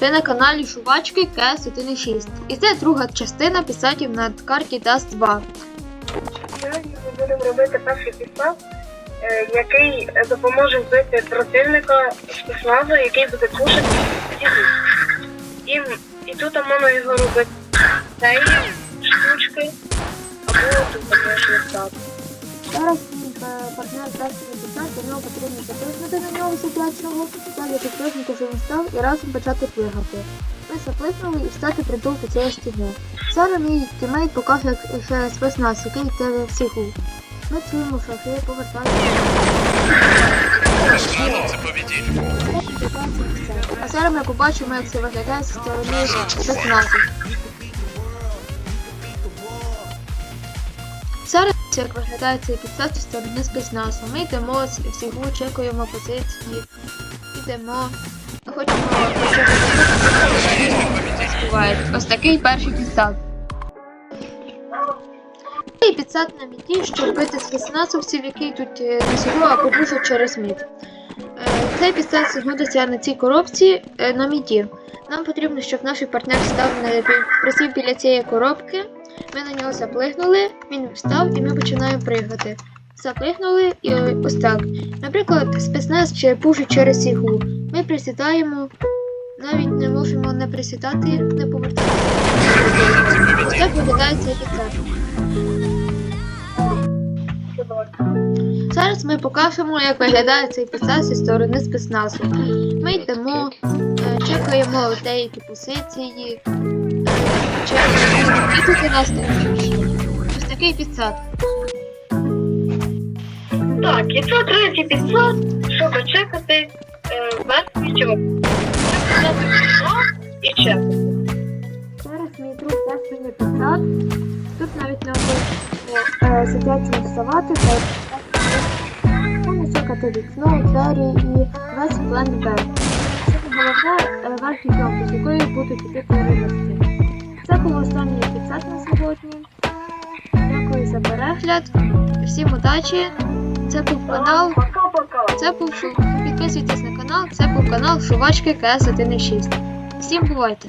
Ви на каналі Шувачки КС 1.6. І це друга частина пісатів на карті Dust 2. Сьогодні ми будемо робити перший підстав, е, який допоможе вбити противника спецназу, який буде кушати їжу. І, і тут можна його робити цієї штучки, або тут можна стати. Зараз мій партнер дасть 15, до нього потрібно записнути на нього ситуаційного, далі підписнути, що він став і разом почати плигати. Ми заплиснули і встати притул до цієї стіни. Зараз мій тімейт покаже як ще спецназ, який йде в. Ми чуємо, що шахи повертаються. А зараз ми побачимо, як це виглядає зі сторони спецназу. Зараз як виглядає цей підстав зі сторони спецназу. Ми йдемо з всього, чекаємо позиції, йдемо. Хочемо співають. Ось такий перший підстав. Цей підсад на міді, щоб бити спецназовців, які йдуть е, на село або біжуть через мід. Е, Цей підстав знаходиться на цій коробці е, на міді. Нам потрібно, щоб наш партнер став на присів біля цієї коробки. Ми на нього заплигнули, він встав і ми починаємо пригати. Заплигнули і ось так. Наприклад, спецназ пушить через іглу. Ми присідаємо, навіть не можемо не присідати, не повертатися. Ось так виглядає цей підсад. Зараз ми покажемо, як виглядає цей підсад зі сторони спецназу. Ми йдемо, е, чекаємо деякі позиції, і тут і нас Ось такий підсад. Так, і це третій підстав, щоб чекати е, верхній чок. І чекати. Зараз мій друг дасть мені підсад. Тут навіть не обов'язково е, сидячи вставати, та можна чекати вікно, двері і весь план Б. Це головне е, верхній кнопки, з якої будуть йти терористи. Це був останній підсад на сьогодні. Дякую за перегляд. Всім удачі. Це був канал. Це був підписуйтесь на канал. Це був канал Шувачки КС 1.6. Всім бувайте!